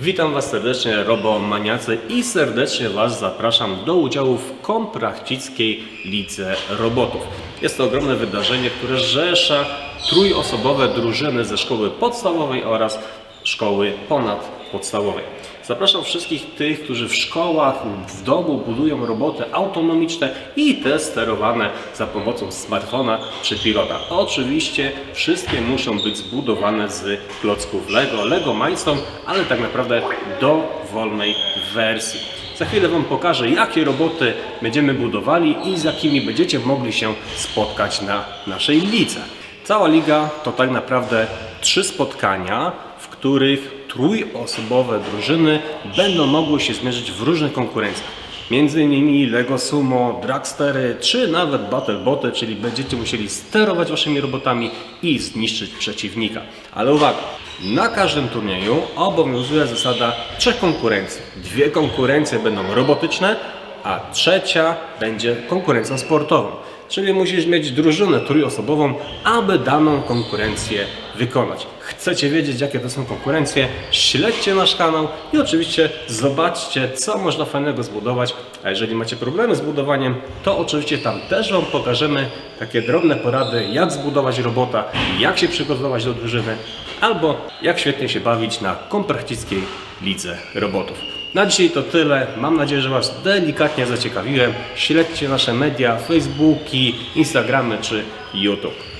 Witam Was serdecznie, robomaniacy i serdecznie Was zapraszam do udziału w Komprachcickiej Lidze Robotów. Jest to ogromne wydarzenie, które rzesza trójosobowe drużyny ze szkoły podstawowej oraz szkoły ponadpodstawowej. Zapraszam wszystkich tych, którzy w szkołach, w domu budują roboty autonomiczne i te sterowane za pomocą smartfona czy pilota. Oczywiście wszystkie muszą być zbudowane z klocków Lego, Lego Milestone, ale tak naprawdę do wolnej wersji. Za chwilę Wam pokażę, jakie roboty będziemy budowali i z jakimi będziecie mogli się spotkać na naszej lidze. Cała liga to tak naprawdę trzy spotkania, w których trójosobowe drużyny będą mogły się zmierzyć w różnych konkurencjach. Między innymi Lego Sumo, Dragstery, czy nawet Battleboty, czyli będziecie musieli sterować waszymi robotami i zniszczyć przeciwnika. Ale uwaga, na każdym turnieju obowiązuje zasada trzech konkurencji. Dwie konkurencje będą robotyczne, a trzecia będzie konkurencją sportową. Czyli musisz mieć drużynę trójosobową, aby daną konkurencję wykonać. Chcecie wiedzieć, jakie to są konkurencje? Śledźcie nasz kanał i oczywiście zobaczcie, co można fajnego zbudować. A jeżeli macie problemy z budowaniem, to oczywiście tam też Wam pokażemy takie drobne porady, jak zbudować robota, jak się przygotować do drużyny, albo jak świetnie się bawić na komprachcickiej lidze robotów. Na dzisiaj to tyle. Mam nadzieję, że Was delikatnie zaciekawiłem. Śledźcie nasze media, Facebooki, Instagramy czy YouTube.